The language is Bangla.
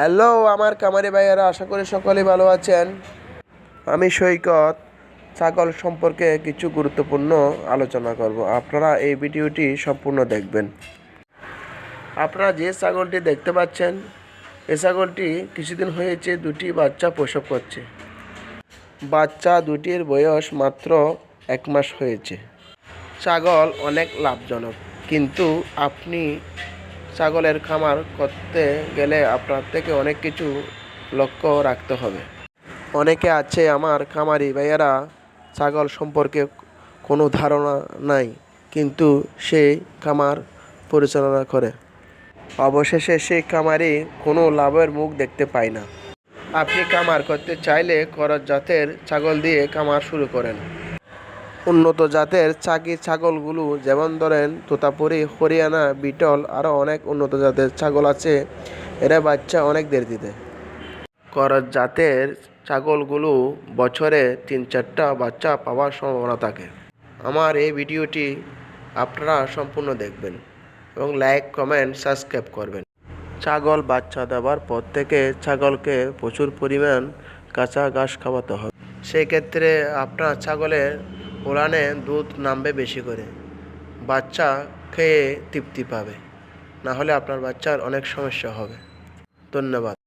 হ্যালো আমার কামারি ভাইয়েরা, আশা করি সকলেই ভালো আছেন। আমি সৈকত, ছাগল সম্পর্কে কিছু গুরুত্বপূর্ণ আলোচনা করব। আপনারা এই ভিডিওটি সম্পূর্ণ দেখবেন। আপনারা যে ছাগলটি দেখতে পাচ্ছেন, এ ছাগলটি কিছুদিন হয়েছে দুটি বাচ্চা প্রসব করছে। বাচ্চা দুটির বয়স মাত্র এক মাস হয়েছে। ছাগল অনেক লাভজনক, কিন্তু আপনি ছাগলের খামার করতে গেলে আপনার থেকে অনেক কিছু লক্ষ্য রাখতে হবে। অনেকে আছে, আমার খামারি ভাইয়েরা ছাগল সম্পর্কে কোনো ধারণা নাই, কিন্তু সেই খামার পরিচালনা করে। অবশেষে সেই খামারি কোনো লাভের মুখ দেখতে পায় না। আপনি খামার করতে চাইলে করজ জাতের ছাগল দিয়ে খামার শুরু করেন। উন্নত জাতের চাকি ছাগলগুলো যেমন ধরেন তোতাপুরি, হরিয়ানা, বিটল আরও অনেক উন্নত জাতের ছাগল আছে। এরা বাচ্চা অনেক দেরিতে। করজ জাতের ছাগলগুলো বছরে তিন চারটা বাচ্চা পাওয়ার সম্ভাবনা থাকে। আমার এই ভিডিওটি আপনারা সম্পূর্ণ দেখবেন এবং লাইক, কমেন্ট, সাবস্ক্রাইব করবেন। ছাগল বাচ্চা দেওয়ার পর থেকে ছাগলকে প্রচুর পরিমাণ কাঁচা ঘাস খাওয়াতে হবে। সেক্ষেত্রে আপনার ছাগলের ওলানে দুধ নামবে বেশি করে। বাচ্চা খেয়ে তৃপ্তি পাবে। না হলে আপনার বাচ্চার অনেক সমস্যা হবে। ধন্যবাদ।